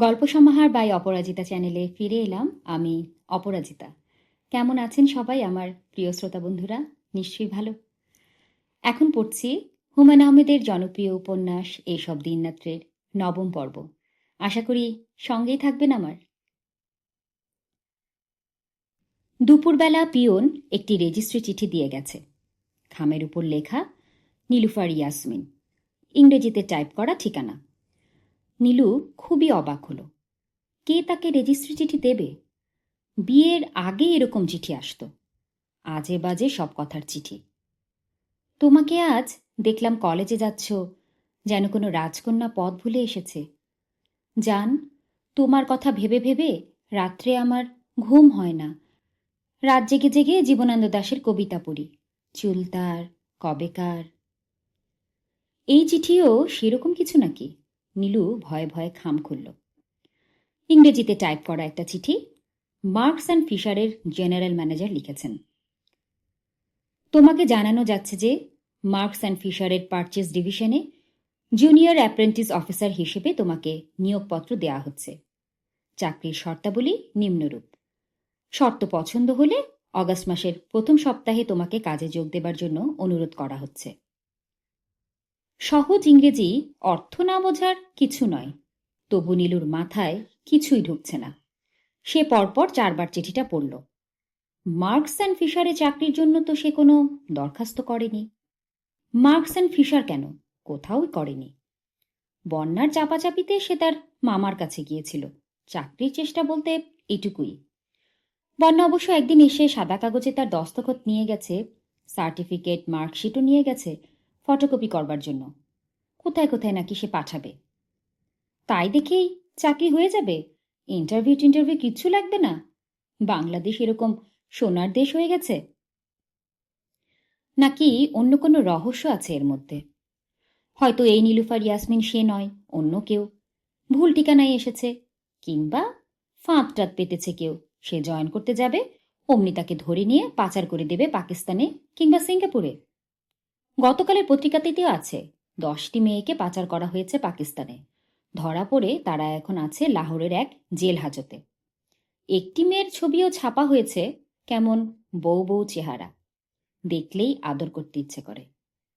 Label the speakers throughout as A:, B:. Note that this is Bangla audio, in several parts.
A: গল্প সমাহার বাই অপরাজিতা চ্যানেলে ফিরে এলাম, আমি অপরাজিতা। কেমন আছেন সবাই আমার প্রিয় শ্রোতা বন্ধুরা? নিশ্চয়ই ভালো। এখন পড়ছি হুমায়ুন আহমেদের জনপ্রিয় উপন্যাস এইসব দিনরাত্রের নবম পর্ব। আশা করি সঙ্গেই থাকবেন আমার। দুপুরবেলা পিয়ন একটি রেজিস্ট্রি চিঠি দিয়ে গেছে। খামের উপর লেখা, নীলুফার ইয়াসমিন। ইংরেজিতে টাইপ করা ঠিকানা। নীলু খুবই অবাক হলো। কে তাকে রেজিস্ট্রি চিঠি দেবে? বিয়ের আগে এরকম চিঠি আসতো। আজে বাজে সব কথার চিঠি। তোমাকে আজ দেখলাম কলেজে যাচ্ছ, যেন কোনো রাজকন্যা পথ ভুলে এসেছে। জান, তোমার কথা ভেবে ভেবে রাত্রে আমার ঘুম হয় না। রাত জেগে জেগে জীবনানন্দ দাশের কবিতা পড়ি, চুলতার, কবেকার। এই চিঠিও সেরকম কিছু নাকি? নীলু ভয়ে ভয়ে খাম খুলল। ইংরেজিতে টাইপ করা একটা চিঠি মার্কস অ্যান্ড ফিশারের জেনারেল ম্যানেজার লিখেছেন। তোমাকে জানানো যাচ্ছে যে মার্কস অ্যান্ড ফিশারের পারচেস ডিভিশনে জুনিয়র অ্যাপ্রেন্টিস অফিসার হিসেবে তোমাকে নিয়োগপত্র দেওয়া হচ্ছে। চাকরির শর্তাবলী নিম্নরূপ। শর্ত পছন্দ হলে অগাস্ট মাসের প্রথম সপ্তাহে তোমাকে কাজে যোগ দেবার জন্য অনুরোধ করা হচ্ছে। সহজ ইংরেজি অর্থ না বোঝার কিছু নয়। তবু নীলুর মাথায় কিছুই ঢুকছে না। সে পরপর চারবার চিঠিটা পড়ল। মার্কস অ্যান্ড ফিশারে চাকরির জন্য তো সে কোনো দরখাস্ত করেনি। মার্কস অ্যান্ড ফিশার কেন? কোথাও করেনি। বন্যার চাপাচাপিতে সে তার মামার কাছে গিয়েছিল। চাকরির চেষ্টা বলতে এটুকুই। বন্যা অবশ্য একদিন এসে সাদা কাগজে তার দস্তখত নিয়ে গেছে, সার্টিফিকেট, মার্কশিটও নিয়ে গেছে ফটোকপি করবার জন্য। কোথায় কোথায় নাকি সে পাঠাবে? তাই দেখেই চাকরি হয়ে যাবে। ইন্টারভিউ, টিন্টারভিউ কিচ্ছু লাগবে না। বাংলাদেশ এরকম সোনার দেশ হয়ে গেছে। নাকি অন্য কোনো রহস্য আছে এর মধ্যে? হয়তো এই নীলুফার ইয়াসমিন সে নয়, অন্য কেউ। ভুল ঠিকানায় এসেছে, কিংবা ফাঁদ টাত পেতেছে কেউ। সে জয়েন করতে যাবে, অমনি তাকে ধরে নিয়ে পাচার করে দেবে পাকিস্তানে কিংবা সিঙ্গাপুরে। গতকালের পত্রিকাতেও আছে, দশটি মেয়েকে পাচার করা হয়েছে পাকিস্তানে। ধরা পড়ে তারা এখন আছে লাহোরের এক জেল হাজতে। একটি মেয়ের ছবিও ছাপা হয়েছে কেমন বউ বউ চেহারা। দেখলেই আদর করতে ইচ্ছে করে।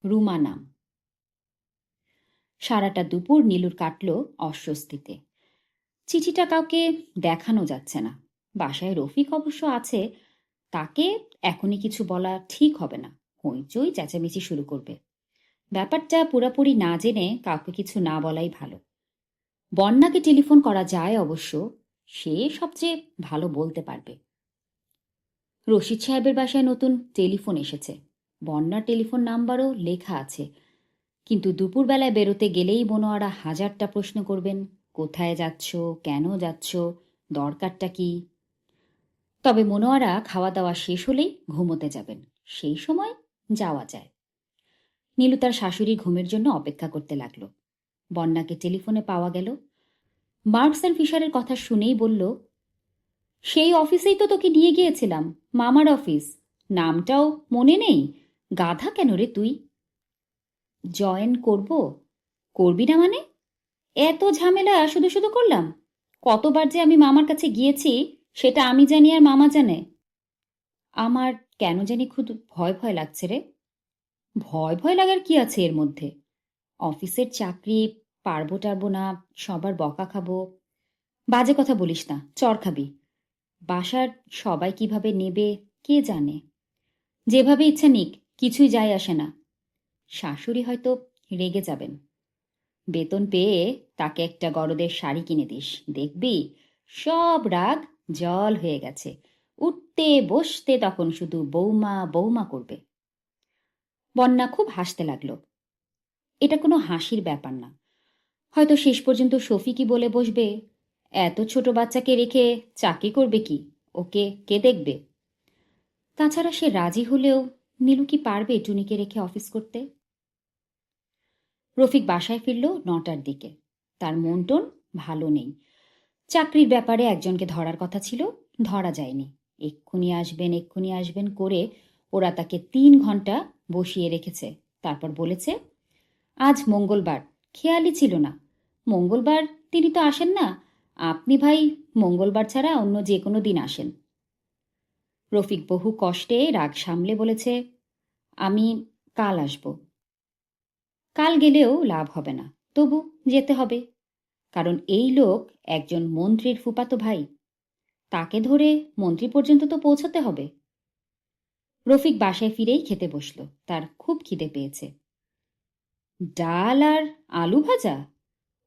A: রুমা নাম। সারাটা দুপুর নীলুর কাটল অস্বস্তিতে। চিঠিটা কাউকে দেখানো যাচ্ছে না। বাসায় রফিক অবশ্য আছে, তাকে এখনই কিছু বলা ঠিক হবে না। হইচই চেঁচামেচি শুরু করবে। ব্যাপারটা পুরোপুরি না জেনে কাউকে কিছু না বলাই ভালো। বন্যাকে টেলিফোন করা যায় অবশ্য, সে সবচেয়ে ভালো বলতে পারবে। রশিদ সাহেবের বাসায় নতুন টেলিফোন এসেছে। বন্যার টেলিফোন নাম্বারও লেখা আছে। কিন্তু দুপুরবেলায় বেরোতে গেলেই বনোয়ারা হাজারটা প্রশ্ন করবেন, কোথায় যাচ্ছ, কেন যাচ্ছ, দরকারটা কি? তবে মনোয়ারা খাওয়া দাওয়া শেষ হলেই ঘুমোতে যাবেন। সেই সময় যাওয়া যায়। নীলু তার শাশুড়ি ঘুমের জন্য অপেক্ষা করতে লাগল। বন্যাকে টেলিফোনে পাওয়া গেল। মার্কস অ্যান্ড ফিশারের কথা শুনেই বলল, সেই অফিসেই তো তোকে নিয়ে গিয়েছিলাম, মামার অফিস। নামটাও মনে নেই? গাধা কেন রে তুই? জয়েন করব। করবি না মানে? এত ঝামেলা শুধু শুধু করলাম। কতবার যে আমি মামার কাছে গিয়েছি, সেটা আমি জানি আর মামা জানে। আমার কেন জানি খুব ভয় ভয় লাগছে রে। ভয় ভয় লাগার কি আছে এর মধ্যে? অফিসের চাকরি, পারব টারবো না, সবার বকা খাব। বাজে কথা বলিস না, চর খাবি। বাসার সবাই কীভাবে নেবে, কে জানে? যেভাবে ইচ্ছা নিক, কিছুই যায় আসে না। শাশুড়ি হয়তো রেগে যাবেন। বেতন পেয়ে তাকে একটা গরদের শাড়ি কিনে দিস। দেখবি, সব রাগ জল হয়ে গেছে। উঠতে বসতে তখন শুধু বৌমা বৌমা করবে। বন্যা খুব হাসতে লাগল। এটা কোনো হাসির ব্যাপার না। হয়তো শেষ পর্যন্ত সফি কি বলে বসবে, এত ছোট বাচ্চাকে রেখে চাকরি করবে কি? ওকে কে দেখবে? তাছাড়া সে রাজি হলেও নীলু কি পারবে টুনিকে রেখে অফিস করতে? রফিক বাসায় ফিরল নটার দিকে। তার মন টন ভালো নেই। চাকরির ব্যাপারে একজনকে ধরার কথা ছিল, ধরা যায়নি। এক্ষুনি আসবেন এক্ষুনি আসবেন করে ওরা তাকে তিন ঘণ্টা বসিয়ে রেখেছে। তারপর বলেছে, আজ মঙ্গলবার। খেয়ালই ছিল না। মঙ্গলবার তিনি তো আসেন না। আপনি ভাই, মঙ্গলবার ছাড়া অন্য যে কোনো দিন আসেন। রফিক বহু কষ্টে রাগ সামলে বলেছে, আমি কাল আসব। কাল গেলেও লাভ হবে না। তবু যেতে হবে। কারণ এই লোক একজন মন্ত্রীর ফুপাতো ভাই। তাকে ধরে মন্ত্রী পর্যন্ত তো পৌঁছাতে হবে। রফিক বাসায় ফিরেই খেতে বসল, তার খুব খিদে পেয়েছে। ডাল আর আলু ভাজা?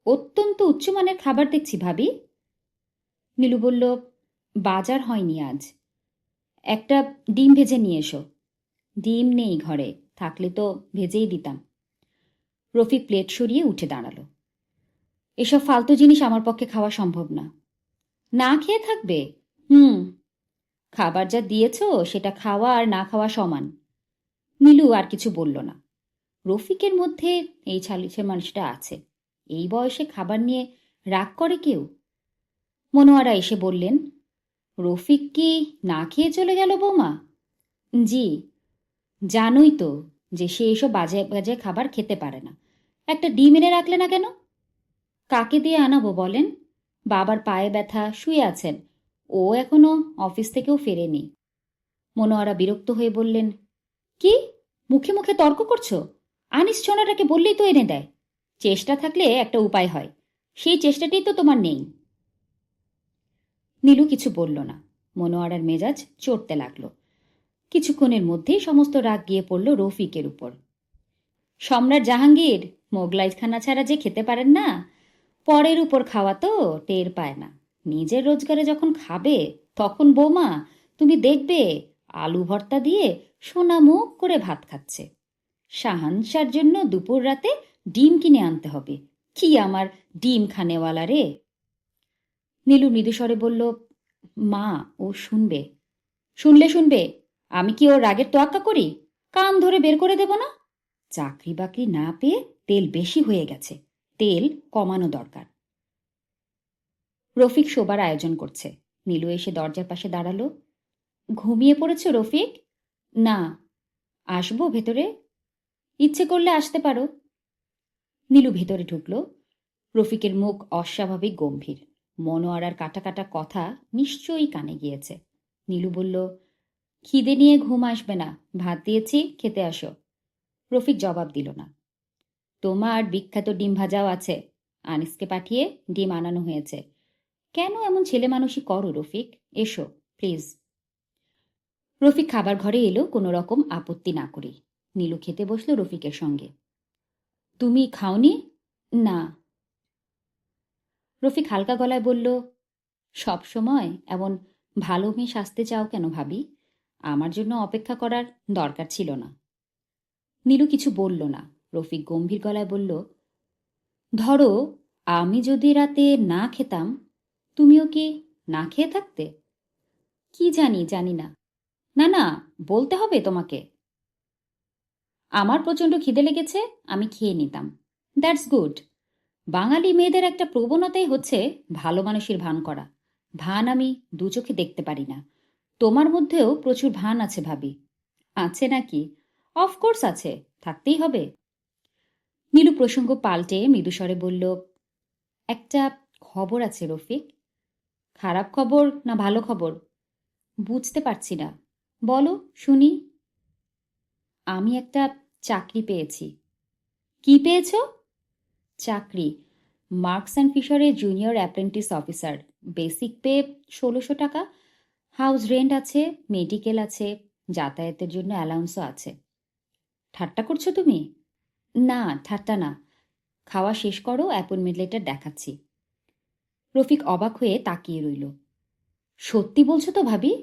A: অত্যন্ত উচ্চমানের খাবার দেখছি ভাবি। নীলু বলল, বাজার হয়নি আজ। একটা ডিম ভেজে নিয়ে এসো। ডিম নেই ঘরে, থাকলে তো ভেজেই দিতাম। রফিক প্লেট সরিয়ে উঠে দাঁড়াল। এসব ফালতু জিনিস আমার পক্ষে খাওয়া সম্ভব না। না খেয়ে থাকবে? হুম। খাবার যা দিয়েছ, সেটা খাওয়া আর না খাওয়া সমান। নীলু আর কিছু বলল না। রফিকের মধ্যে এই ছালিছে মানুষটা আছে। এই বয়সে খাবার নিয়ে রাগ করে কেউ? মনোয়ারা এসে বললেন, রফিক কি না খেয়ে চলে গেল বৌমা? জি, জানোই তো যে সে এসব বাজে বাজে খাবার খেতে পারে না। একটা ডিম এনে রাখলে না কেন? কাকে দিয়ে আনাবো বলেন? বাবার পায়ে ব্যথা, শুয়ে আছেন। ও এখনও অফিস থেকেও ফেরেনি। মনোয়ারা বিরক্ত হয়ে বললেন, কি? মুখে মুখে তর্ক করছ? আনিস ছোনাটাকে বললেই তো এনে দেয়। চেষ্টা থাকলে একটা উপায় হয়। সেই চেষ্টাটাই তো তোমার নেই। নীলু কিছু বলল না। মনোয়ারার মেজাজ চড়তে লাগল। কিছুক্ষণের মধ্যেই সমস্ত রাগ গিয়ে পড়ল রফিকের উপর। সম্রাট জাহাঙ্গীর মোগলাই খানা ছাড়া যে খেতে পারেন না পরের উপর খাওয়া তো টের পায় না। নিজের রোজগারে যখন খাবে, তখন বৌমা, তুমি দেখবে আলু ভর্তা দিয়ে সোনা মুখ করে ভাত খাচ্ছে। সাহানসার জন্য দুপুর রাতে ডিম কিনে আনতে হবে। কি আমার ডিম খানেওয়ালা রে? নীলু মৃদুস্বরে বলল, মা, ও শুনবে। শুনলে শুনবে, আমি কি ওর রাগের তোয়াক্কা করি? কান ধরে বের করে দেব না? চাকরি বাকরি না পেয়ে তেল বেশি হয়ে গেছে। তেল কমানো দরকার। রফিক শোবার আয়োজন করছে। নীলু এসে দরজার পাশে দাঁড়াল। ঘুমিয়ে পড়েছ রফিক? না, আসব ভেতরে। ইচ্ছে করলে আসতে পারো। নীলু ভেতরে ঢুকলো। রফিকের মুখ অস্বাভাবিক গম্ভীর। মনোয়ারার কাটা কাটা কথা নিশ্চয়ই কানে গিয়েছে। নীলু বলল, খিদে নিয়ে ঘুম আসবে না। ভাত দিয়েছি, খেতে আসো। রফিক জবাব দিল না। তোমার বিখ্যাত ডিম ভাজাও আছে। আনিসকে পাঠিয়ে ডিম আনানো হয়েছে। কেন এমন ছেলে মানুষই করো, রফিক? এসো, প্লিজ। রফিক খাবার ঘরে এলো, কোনো রকম আপত্তি না করে নীলু খেতে বসল রফিকের সঙ্গে। তুমি খাওনি? না। রফিক হালকা গলায় বলল, সব সময় এমন ভালো মেয়ে সাজতে চাও কেন ভাবি? আমার জন্য অপেক্ষা করার দরকার ছিল না। নীলু কিছু বলল না। রফিক গম্ভীর গলায় বলল, ধরো, আমি যদি রাতে না খেতাম তুমিও কি না খেয়ে থাকতে? কি জানি জানি না। না না, বলতে হবে তোমাকে। আমার প্রচণ্ড খিদে লেগেছে, আমি খেয়ে নিতাম। That's good. বাঙালি মেয়েদের একটা প্রবণতাই হচ্ছে ভালো মানুষের ভান করা। ভান আমি দু চোখে দেখতে পারি না। তোমার মধ্যেও প্রচুর ভান আছে ভাবি। আছে নাকি? অফকোর্স আছে, থাকতেই হবে। নীলু প্রসঙ্গ পাল্টে মৃদুস্বরে বলল, একটা খবর আছে রফিক। খারাপ খবর না ভালো খবর? বুঝতে পারছি না। বলো, শুনি। আমি একটা চাকরি পেয়েছি। কি পেয়েছ? চাকরি। Marks and ফিশারের junior apprentice officer. Basic pay ষোলোশো টাকা। হাউস রেন্ট আছে, মেডিকেল আছে, যাতায়াতের জন্য অ্যালাউন্সও আছে। ঠাট্টা করছ তুমি? না, ঠাট্টা না। খাওয়া শেষ করো, অ্যাপয়েন্টমেন্ট লেটার দেখাচ্ছি। রফিক অবাক হয়ে তাকিয়ে রইল। সত্যি বলছো তো ভাবি?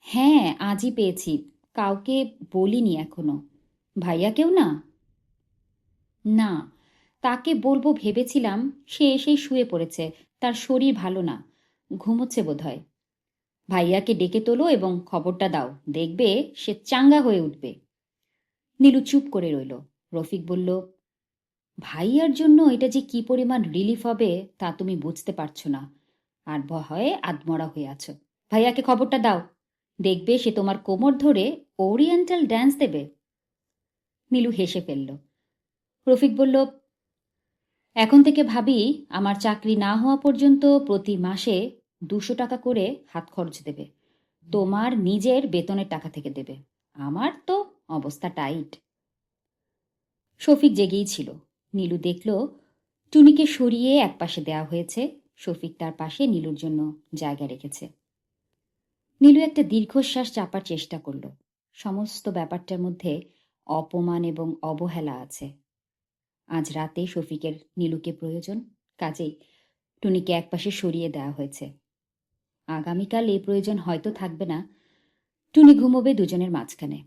A: হ্যাঁ আজই পেয়েছি। কাউকে বলিনি এখনও। ভাইয়া কেউ না? না, তাকে বলব ভেবেছিলাম সে এসেই শুয়ে পড়েছে। তার শরীর ভালো না। ঘুমোচ্ছে বোধহয়। ভাইয়াকে ডেকে তোলো এবং খবরটা দাও। দেখবে সে চাঙ্গা হয়ে উঠবে। নীলু চুপ করে রইল। রফিক বলল, ভাইয়ার জন্য এটা যে কি পরিমাণ রিলিফ হবে তা তুমি বুঝতে পারছ না। আর ভয়ে আদমরা হয়ে আছো। ভাইয়াকে খবরটা দাও। দেখবে সে তোমার কোমর ধরে ওরিয়েন্টাল ড্যান্স দেবে। নীলু হেসে ফেলল। রফিক বলল, এখন থেকে ভাবি আমার চাকরি না হওয়া পর্যন্ত প্রতি মাসে দুশো টাকা করে হাত খরচ দেবে। তোমার নিজের বেতনের টাকা থেকে দেবে। আমার তো অবস্থা টাইট। শফিক জেগেই ছিল। নীলু দেখল, টুনিকে সরিয়ে একপাশে দেওয়া হয়েছে। শফিক তার পাশে নীলুর জন্য জায়গা রেখেছে। নীলু একটা দীর্ঘশ্বাস চাপার চেষ্টা করল। সমস্ত ব্যাপারটার মধ্যে অপমান এবং অবহেলা আছে। আজ রাতে শফিকের নীলুকে প্রয়োজন, কাজেই টুনিকে একপাশে সরিয়ে দেওয়া হয়েছে। আগামীকাল এই প্রয়োজন হয়তো থাকবে না। টুনি ঘুমোবে দুজনের মাঝখানে।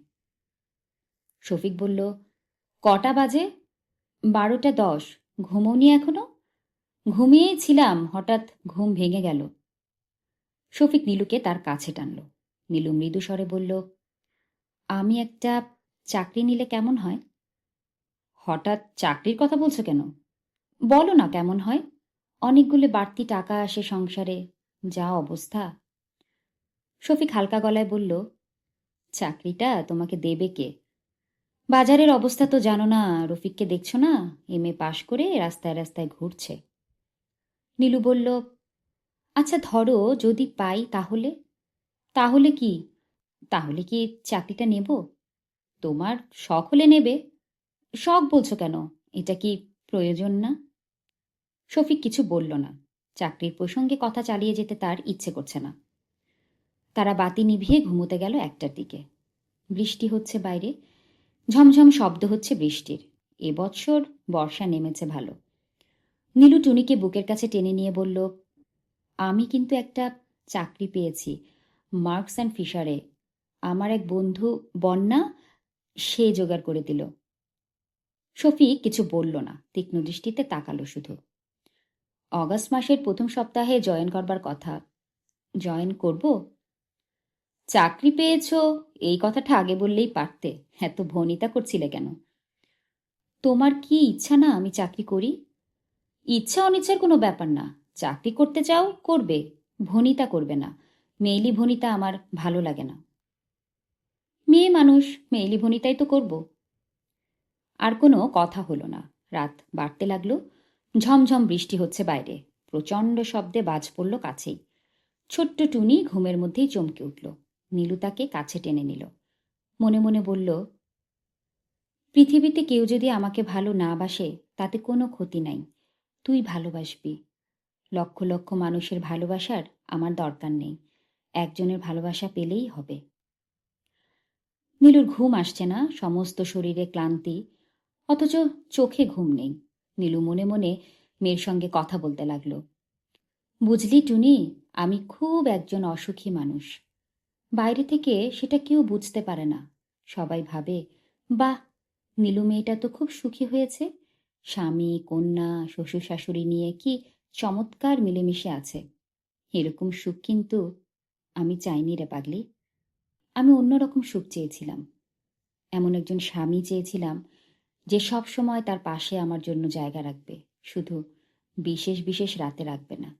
A: শফিক বলল কটা বাজে? বারোটা দশ। ঘুমোনি এখনও? ঘুমিয়েই ছিলাম, হঠাৎ ঘুম ভেঙে গেল। শফিক নীলুকে তার কাছে টানল। নীলু মৃদু স্বরে বলল, আমি একটা চাকরি নিলে কেমন হয়? হঠাৎ চাকরির কথা বলছো কেন? বলো না কেমন হয়। অনেকগুলো বাড়তি টাকা আসে সংসারে, যা অবস্থা। শফিক হালকা গলায় বলল, চাকরিটা তোমাকে দেবে কে? বাজারের অবস্থা তো জানো না, রফিককে দেখছ না? এম এ পাশ করে রাস্তায় রাস্তায় ঘুরছে। নীলু বলল আচ্ছা ধরো, যদি পাই তাহলে? তাহলে কি? তাহলে কি চাকরিটা নেব? তোমার শখ হলে নেবে। শখ বলছো কেন? এটা কি প্রয়োজন না? শফিক কিছু বলল না। চাকরির প্রসঙ্গে কথা চালিয়ে যেতে তার ইচ্ছে করছে না। তারা বাতি নিভিয়ে ঘুমোতে গেল একটার দিকে। বৃষ্টি হচ্ছে বাইরে। ঝমঝম শব্দ হচ্ছে বৃষ্টির। এবছর বর্ষা নেমেছে ভালো। নীলু টুনিকে বুকের কাছে টেনে নিয়ে বলল, আমি কিন্তু একটা চাকরি পেয়েছি মার্কস অ্যান্ড ফিশারে। আমার এক বন্ধু বন্যা, সে জোগাড় করে দিল। শফিক কিছু বলল না, তীক্ষ্ণ দৃষ্টিতে তাকালো শুধু। অগাস্ট মাসের প্রথম সপ্তাহে জয়েন করবার কথা। জয়েন করব? চাকরি পেয়েছ? এই কথাটা আগে বললেই পারতে। এত ভনিতা করছিলে কেন? তোমার কি ইচ্ছা না আমি চাকরি করি? ইচ্ছা অনিচ্ছার কোনো ব্যাপার না। চাকরি করতে চাও, করবে। ভনিতা করবে না। মেইলি ভনিতা আমার ভালো লাগে না। মেয়ে মানুষ মেইলি ভনিতাই তো করব। আর কোনো কথা হলো না। রাত বাড়তে লাগল। ঝমঝম বৃষ্টি হচ্ছে বাইরে। প্রচণ্ড শব্দে বাজ পড়ল কাছেই। ছোট্ট টুনি ঘুমের মধ্যেই চমকে উঠল। নীলু তাকে কাছে টেনে নিল। মনে মনে বলল, পৃথিবীতে কেউ যদি আমাকে ভালো না বাসে, তাতে কোনো ক্ষতি নাই। তুই ভালোবাসবি। লক্ষ লক্ষ মানুষের ভালোবাসার আমার দরকার নেই। একজনের ভালোবাসা পেলেই হবে। নীলুর ঘুম আসছে না, সমস্ত শরীরে ক্লান্তি, অথচ চোখে ঘুম নেই। নীলু মনে মনে মেয়ের সঙ্গে কথা বলতে লাগল, বুঝলি টুনি, আমি খুব একজন অসুখী মানুষ। বাইরে থেকে সেটা কেউ বুঝতে পারে না। সবাই ভাবে, বাহ, নীলু মেয়েটা তো খুব সুখী হয়েছে। স্বামী, কন্যা, শ্বশুর শাশুড়ি নিয়ে কি চমৎকার মিলেমিশে আছে। এরকম সুখ কিন্তু আমি চাইনি রে পাগলি। আমি অন্যরকম সুখ চেয়েছিলাম। এমন একজন স্বামী চেয়েছিলাম যে সব সময় তার পাশে আমার জন্য জায়গা রাখবে, শুধু বিশেষ বিশেষ রাতে রাখবে না।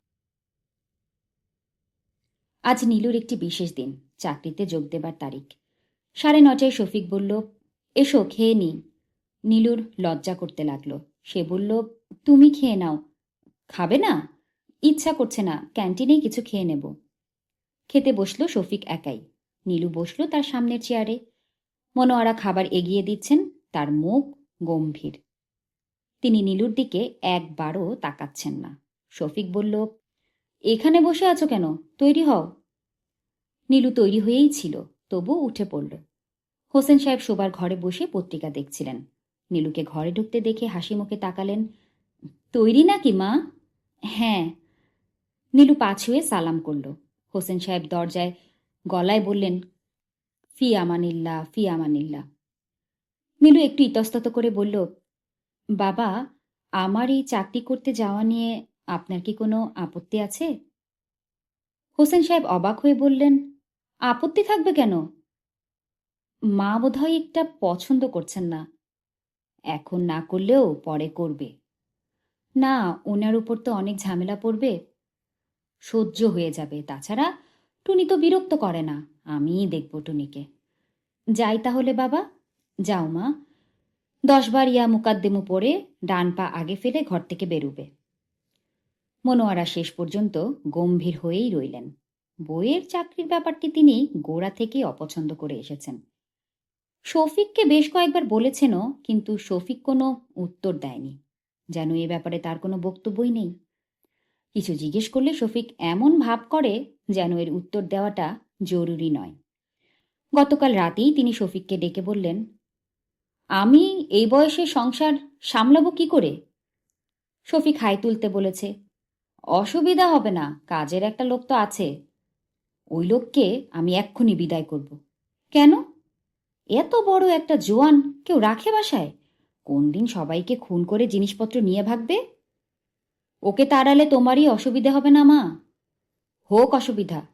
A: আজ নীলুর একটি বিশেষ দিন। চাকরিতে যোগ দেবার তারিখ। সাড়ে নটায় শফিক বলল, এসো, খেয়ে নি নীলুর লজ্জা করতে লাগল। সে বলল, তুমি খেয়ে নাও। খাবে না? ইচ্ছা করছে না। ক্যান্টিনেই কিছু খেয়ে নেব। খেতে বসল শফিক একাই। নীলু বসল তার সামনের চেয়ারে। মনোয়ারা খাবার এগিয়ে দিচ্ছেন, তার মুখ গম্ভীর। তিনি নীলুর দিকে একবারও তাকাচ্ছেন না। শফিক বলল, এখানে বসে আছো কেন? তৈরি হও। নীলু তৈরি হয়েই ছিল তবু উঠে পড়ল। হোসেন সাহেব শোবার ঘরে বসে পত্রিকা দেখছিলেন। নীলুকে ঘরে ঢুকতে দেখে হাসি মুখে তাকালেন, তৈরি নাকি, মা? হ্যাঁ। নীলু পা ছুঁয়ে সালাম করল। হোসেন সাহেব দরজায় গলায় বললেন, ফি আমানিল্লা ফি আমানিল্লা নীলু একটু ইতস্তত করে বলল, বাবা, আমার এই চাকরি করতে যাওয়া নিয়ে আপনার কি কোনো আপত্তি আছে? হোসেন সাহেব অবাক হয়ে বললেন আপত্তি থাকবে কেন? মা বোধহয় একটা পছন্দ করছেন না। এখন না করলেও পরে করবে। না, ওনার উপর তো অনেক ঝামেলা পড়বে। সহ্য হয়ে যাবে। তাছাড়া টুনি তো বিরক্ত করে না। আমিই দেখব টুনিকে। যাই তাহলে বাবা। যাও মা। দশবার ইয়া মুকাদ্দেমু পড়ে ডান পা আগে ফেলে ঘর থেকে বেরুবে। মনোয়ারা শেষ পর্যন্ত গম্ভীর হয়েই রইলেন। বইয়ের চাকরির ব্যাপারটি তিনি গোড়া থেকেই অপছন্দ করে এসেছেন। শফিককে বেশ কয়েকবার বলেছেনও, কিন্তু শফিক কোনো উত্তর দেয়নি। যেন এ ব্যাপারে তার কোনো বক্তব্যই নেই। কিছু জিজ্ঞেস করলে শফিক এমন ভাব করে যেন এর উত্তর দেওয়াটা জরুরি নয়। গতকাল রাতেই তিনি শফিককে ডেকে বললেন, আমি এই বয়সে সংসার সামলাবো কি করে? শফিক হাই তুলতে বলেছে, অসুবিধা হবে না, কাজের একটা লোক তো আছে। ওই লোককে আমি এক্ষুনি বিদায় করব। কেন? এত বড় একটা জোয়ান কেউ রাখে বাসায়? কোন দিন সবাইকে খুন করে জিনিসপত্র নিয়ে ভাগবে? ওকে তাড়ালে তোমারই অসুবিধে হবে না, মা। হোক অসুবিধা।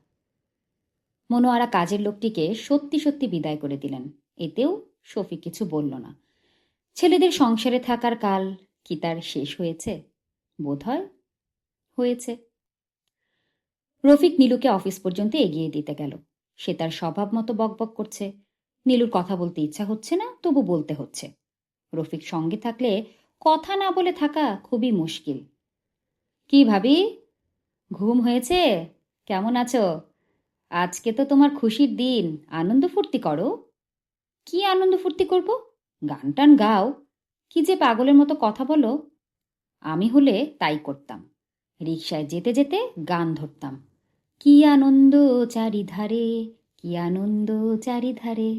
A: মনোয়ারা কাজের লোকটিকে সত্যি সত্যি বিদায় করে দিলেন। এতেও শফিক কিছু বলল না। ছেলেদের সংসারে থাকার কাল কি তার শেষ হয়েছে? বোধহয় হয়েছে। রফিক নীলুকে অফিস পর্যন্ত এগিয়ে দিতে গেল। সে তার স্বভাব মতো বকবক করছে। নীলুর কথা বলতে ইচ্ছা হচ্ছে না, তবু বলতে হচ্ছে। রফিক সঙ্গে থাকলে কথা না বলে থাকা খুবই মুশকিল। কি ভাবি? ঘুম হয়েছে? কেমন আছো? আজকে তো তোমার খুশির দিন। আনন্দ ফুর্তি করো। কি আনন্দ ফুর্তি করব? গান টান গাও। কি যে পাগলের মতো কথা বলো। আমি হলে তাই করতাম। রিকশায় যেতে যেতে গান ধরতাম। কি আনন্দ চারিধারে, কি আনন্দ চারিধারে?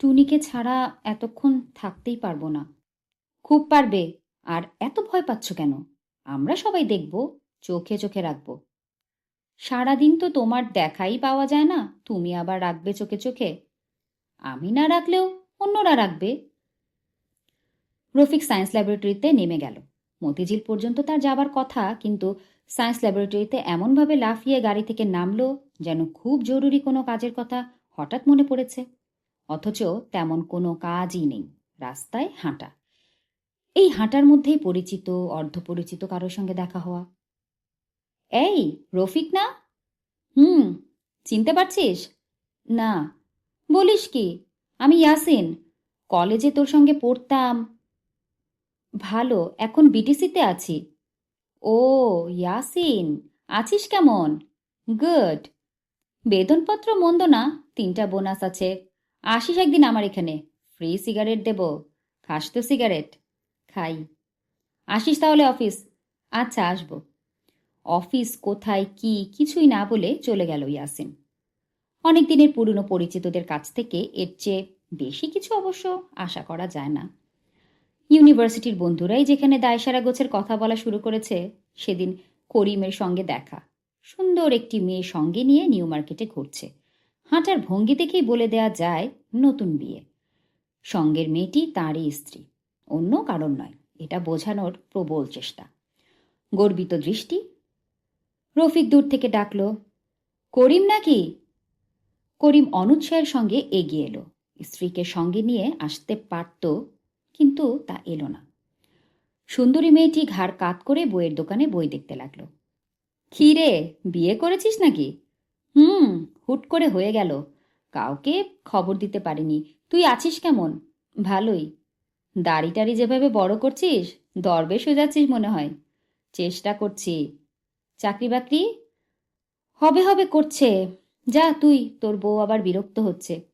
A: টুনিকে ছাড়া এতক্ষণ থাকতেই পারব না। খুব পারবে, আর এত ভয় পাচ্ছ কেন? আমরা সবাই দেখব, চোখে চোখে রাখব। সারাদিন তো তোমার দেখাই পাওয়া যায় না, তুমি আবার রাখবে চোখে চোখে? আমি না রাখলেও অন্যরা রাখবে। রফিক সায়েন্স ল্যাবরেটরিতে নেমে গেল। মতিঝিল পর্যন্ত তার যাবার কথা, কিন্তু সায়েন্স ল্যাবরেটরিতে এমনভাবে লাফিয়ে গাড়ি থেকে নামলো যেন খুব জরুরি কোনো কাজের কথা হঠাৎ মনে পড়েছে। অথচ তেমন কোনো কাজই নেই, রাস্তায় হাঁটা। এই হাঁটার মধ্যেই পরিচিত, অর্ধপরিচিত কারোর সঙ্গে দেখা হওয়া। এই, রফিক না? হুম, চিনতে পারছিস? না। বলিস কি, আমি ইয়াসিন, কলেজে তোর সঙ্গে পড়তাম। ভালো, এখন বিটিসিতে আছি। ও, ইয়াসিন, আছিস কেমন? গুড। বেতনপত্র মন্দ না? তিনটা বোনাস আছে। আসিস একদিন আমার এখানে। ফ্রি সিগারেট দেব। খাস তো সিগারেট। খাই। আসিস তাহলে অফিস। আচ্ছা আসব। অফিস কোথায়, কি, কিছুই না বলে চলে গেল ইয়াসিন। অনেক দিনের পুরনো পরিচিতদের কাছ থেকে এর চেয়ে বেশি কিছু অবশ্য আশা করা যায় না। ইউনিভার্সিটির বন্ধুরাই যেখানে দায়সারা গোছের কথা বলা শুরু করেছে, সেদিন করিমের সঙ্গে দেখা। সুন্দর একটি মেয়ে সঙ্গে নিয়ে নিউ মার্কেটে ঘুরছে। হাঁটার ভঙ্গি দেখেই বলে দেয়া যায়, নতুন বিয়ে। সঙ্গের মেয়েটি তাঁরই স্ত্রী। অন্য কারণ নয়, এটা বোঝানোর প্রবল চেষ্টা। গর্বিত দৃষ্টি। রফিক দূর থেকে ডাকল, করিম নাকি? করিম অনুৎসাহের সঙ্গে এগিয়ে এলো। স্ত্রীকে সঙ্গে নিয়ে আসতে পারত কিন্তু তা এলো না। সুন্দরী মেয়েটি ঘাড় কাত করে বইয়ের দোকানে বই দেখতে লাগল। কি রে বিয়ে করেছিস নাকি? হুম, হুট করে হয়ে গেল। কাউকে খবর দিতে পারিনি। তুই আছিস কেমন? ভালোই। দাড়ি টাড়ি যেভাবে বড় করছিস, দরবেশ হয়ে যাচ্ছিস মনে হয়। চেষ্টা করছি। চাকরি বাকরি হবে হবে, করছে। যা, তুই, তোর বউ আবার বিরক্ত হচ্ছে।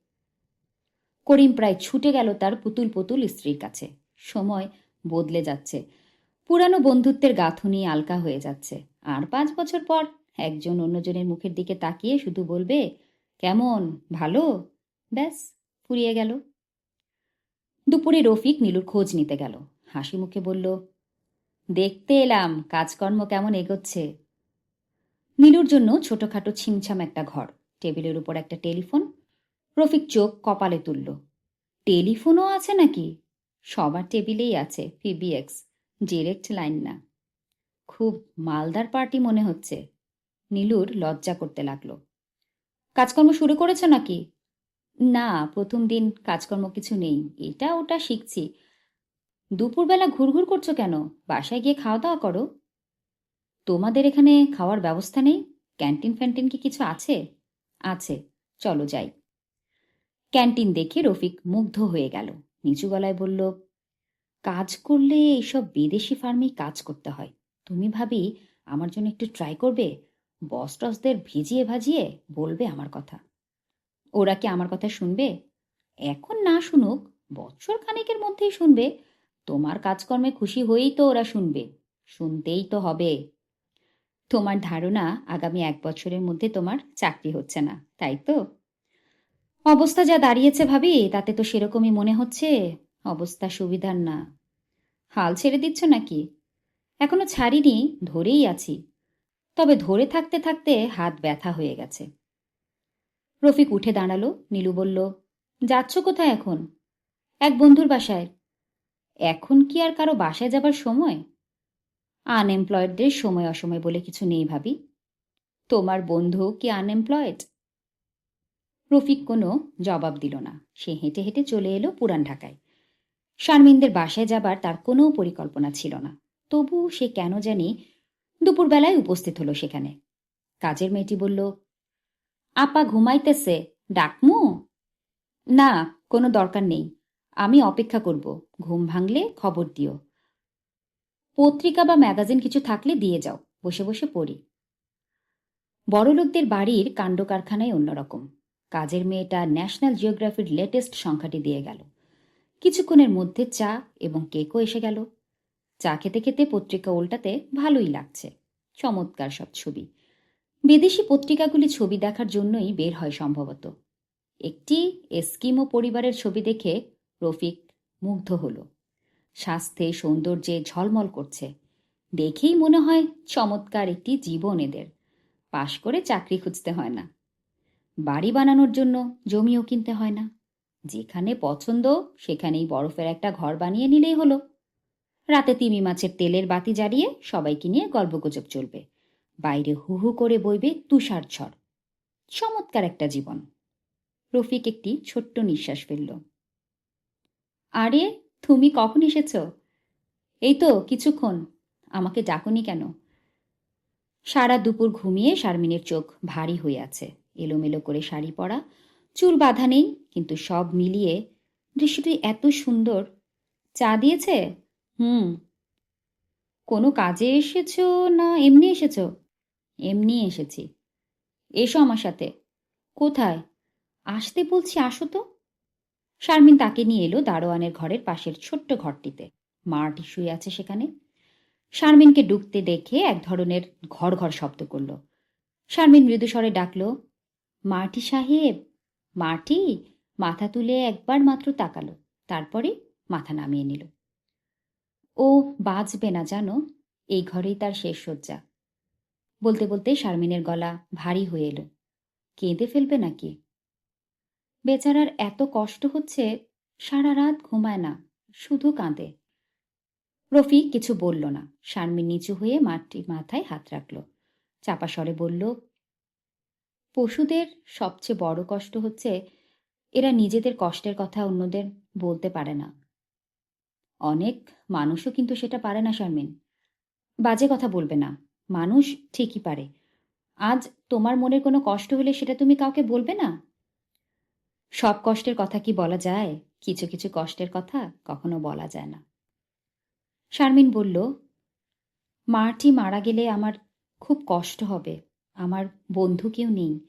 A: করিম প্রায় ছুটে গেল তার পুতুল পুতুল স্ত্রীর কাছে। সময় বদলে যাচ্ছে। পুরানো বন্ধুত্বের গাঁথুনি আলকা হয়ে যাচ্ছে। আর পাঁচ বছর পর একজন অন্যজনের মুখের দিকে তাকিয়ে শুধু বলবে, কেমন? ভালো? ব্যাস, ফুরিয়ে গেল। দুপুরে রফিক নীলুর খোঁজ নিতে গেল। হাসি মুখে বলল, দেখতে এলাম, কাজকর্ম কেমন এগোচ্ছে? নীলুর জন্য ছোটখাটো ছিমছাম একটা ঘর। টেবিলের উপর একটা টেলিফোন রফিক চোখ কপালে তুলল। টেলিফোনও আছে নাকি? সবার টেবিলেই আছে পিবিএক্স ডিরেক্ট লাইন না। খুব মালদার পার্টি মনে হচ্ছে। নীলুর লজ্জা করতে লাগল। কাজকর্ম শুরু করেছ নাকি? না, প্রথম দিন কাজকর্ম কিছু নেই। এটা ওটা শিখছি। দুপুরবেলা ঘুরঘুর করছ কেন? বাসায় গিয়ে খাওয়া দাওয়া করো। তোমাদের এখানে খাওয়ার ব্যবস্থা নেই? ক্যান্টিন ফ্যান্টিন কি কিছু আছে? আছে। চলো যাই। ক্যান্টিন দেখে রফিক মুগ্ধ হয়ে গেল। নিচু গলায় বলল, কাজ করলে এইসব বিদেশি ফার্মেই কাজ করতে হয়। তুমি ভাবি আমার জন্য একটু ট্রাই করবে? বস টসদের ভিজিয়ে ভাজিয়ে বলবে আমার কথা। ওরা কি আমার কথা শুনবে? এখন না শুনুক বৎসর খানেকের মধ্যেই শুনবে। তোমার কাজকর্মে খুশি হয়েই তো ওরা শুনবে। শুনতেই তো হবে। তোমার ধারণা আগামী এক বছরের মধ্যে তোমার চাকরি হচ্ছে না, তাই তো? অবস্থা যা দাঁড়িয়েছে ভাবি, তাতে তো সেরকমই মনে হচ্ছে। অবস্থা সুবিধার না। হাল ছেড়ে দিচ্ছ নাকি? এখনও ছাড়িনি, ধরেই আছি। তবে ধরে থাকতে থাকতে হাত ব্যথা হয়ে গেছে। রফিক উঠে দাঁড়াল, নীলু বলল, যাচ্ছ কোথায় এখন? এক বন্ধুর বাসায়। এখন কি আর কারও বাসায় যাবার সময়? আনএমপ্লয়েডদের সময় অসময় বলে কিছু নেই ভাবি। তোমার বন্ধু কি আনএমপ্লয়েড রফিক কোনো জবাব দিল না। সে হেঁটে হেঁটে চলে এলো পুরান ঢাকায়। শারমিনদের বাসায় যাবার তার কোনো পরিকল্পনা ছিল না। তবু সে কেন জানি দুপুরবেলায় উপস্থিত হলো সেখানে। কাজের মেয়েটি বলল, আপা ঘুমাইতেছে, ডাকমু? না, কোনো দরকার নেই। আমি অপেক্ষা করব। ঘুম ভাঙলে খবর দিও। পত্রিকা বা ম্যাগাজিন কিছু থাকলে দিয়ে যাও। বসে বসে পড়ি। বড়লোকদের বাড়ির কাণ্ড কারখানায় অন্যরকম। কাজের মেয়েটা ন্যাশনাল জিওগ্রাফির লেটেস্ট সংখ্যাটি দিয়ে গেল। কিছুক্ষণের মধ্যে চা এবং কেকও এসে গেল। চা খেতে খেতে পত্রিকা উল্টাতে ভালোই লাগছে। চমৎকার সব ছবি। বিদেশি পত্রিকাগুলি ছবি দেখার জন্যই বের হয় সম্ভবত। একটি এস্কিমো পরিবারের ছবি দেখে রফিক মুগ্ধ হল। স্বাস্থ্যে সৌন্দর্যে ঝলমল করছে। দেখেই মনে হয় চমৎকার একটি জীবন এদের। পাশ করে চাকরি খুঁজতে হয় না। বাড়ি বানানোর জন্য জমিও কিনতে হয় না। যেখানে পছন্দ, সেখানেই বরফের একটা ঘর বানিয়ে নিলেই হলো। রাতে তিমি মাছের তেলের বাতি জ্বালিয়ে সবাইকে নিয়ে গল্পগুজব চলবে। বাইরে হু হু করে বইবে তুষার ঝড়। চমৎকার একটা জীবন। রফিক একটি ছোট্ট নিঃশ্বাস ফেলল। আরে, তুমি কখন এসেছ? এই তো কিছুক্ষণ। আমাকে ডাকনি কেন? সারা দুপুর ঘুমিয়ে শারমিনের চোখ ভারী হয়ে আছে। এলোমেলো করে শাড়ি পরা। চুল বাঁধা নেই, কিন্তু সব মিলিয়ে দৃশ্যটি এত সুন্দর। চা দিয়েছে? হুম। কোনো কাজে এসেছ না এমনি এসেছ? এমনি এসেছি। এসো আমার সাথে। কোথায়? আসতে বলছি, আসো তো। শারমিন তাকে নিয়ে এলো দারোয়ানের ঘরের পাশের ছোট্ট ঘরটিতে। মাটি শুয়ে আছে সেখানে। শারমিনকে ডুবতে দেখে এক ধরনের ঘর ঘর শব্দ করল। শারমিন মৃদুস্বরে ডাকল মাটি সাহেব, মাটি? মাথা তুলে একবার মাত্র তাকালো, তারপরে মাথা নামিয়ে নিল। ও বাঁচবে না জানো, এই ঘরেই তার শেষ শয্যা। বলতে বলতে শারমিনের গলা ভারী হয়ে এলো। কেঁদে ফেলবে নাকি? বেচারার এত কষ্ট হচ্ছে, সারা রাত ঘুমায় না, শুধু কাঁদে। রফিক কিছু বলল না। শারমিন নিচু হয়ে মাটি মাথায় হাত রাখল। চাপা স্বরে বলল পশুদের সবচেয়ে বড় কষ্ট হচ্ছে এরা নিজেদের কষ্টের কথা অন্যদের বলতে পারে না। অনেক মানুষও কিন্তু সেটা পারে না, শারমিন। বাজে কথা বলবে না। মানুষ ঠিকই পারে। আজ তোমার মনের কোনো কষ্ট হলে সেটা তুমি কাউকে বলবে না? সব কষ্টের কথা কি বলা যায়? কিছু কিছু কষ্টের কথা কখনো বলা যায় না। শারমিন বলল, মাটি মারা গেলে আমার খুব কষ্ট হবে। আমার বন্ধু কেউ নেই,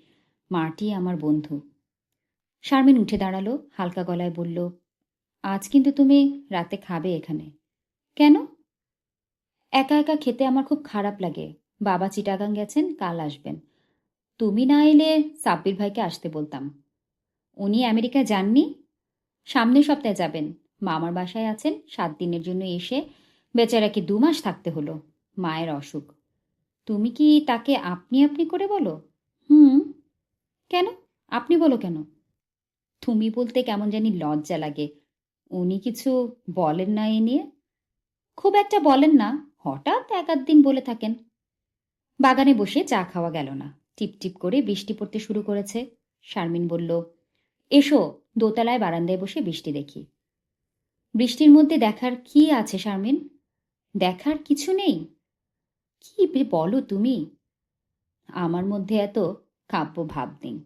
A: মাটি আমার বন্ধু। শারমিন উঠে দাঁড়াল, হালকা গলায় বলল, আজ কিন্তু তুমি রাতে খাবে এখানে। কেন? একা একা খেতে আমার খুব খারাপ লাগে। বাবা চিটাগাং গেছেন, কাল আসবেন। তুমি না এলে সাব্বির ভাইকে আসতে বলতাম। উনি আমেরিকা যাননি? সামনের সপ্তাহে যাবেন। মামার বাসায় আছেন, সাত দিনের জন্য এসে বেচারাকে দু মাস থাকতে হলো, মায়ের অসুখ। তুমি কি তাকে আপনি আপনি করে বলো? হুম। কেন? আপনি বলো কেন? তুমি বলতে কেমন জানি লজ্জা লাগে। উনি কিছু বলেন না এ নিয়ে? খুব একটা বলেন না, হঠাৎ এক দিন বলে থাকেন। বাগানে বসে চা খাওয়া গেল না। টিপ টিপ করে বৃষ্টি পড়তে শুরু করেছে। শারমিন বলল, এসো, দোতলায় বারান্দায় বসে বৃষ্টি দেখি। বৃষ্টির মধ্যে দেখার কি আছে শারমিন? দেখার কিছু নেই। কি বলো তুমি? আমার মধ্যে এত কাব্য ভাব নেই।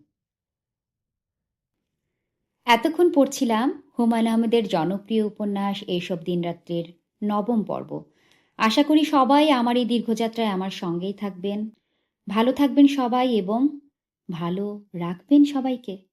A: এতক্ষণ পড়ছিলাম হুমায়ুন আহমেদের জনপ্রিয় উপন্যাস এইসব দিনরাত্রির নবম পর্ব। আশা করি সবাই আমার এই দীর্ঘযাত্রায় আমার সঙ্গেই থাকবেন। ভালো থাকবেন সবাই এবং ভালো রাখবেন সবাইকে।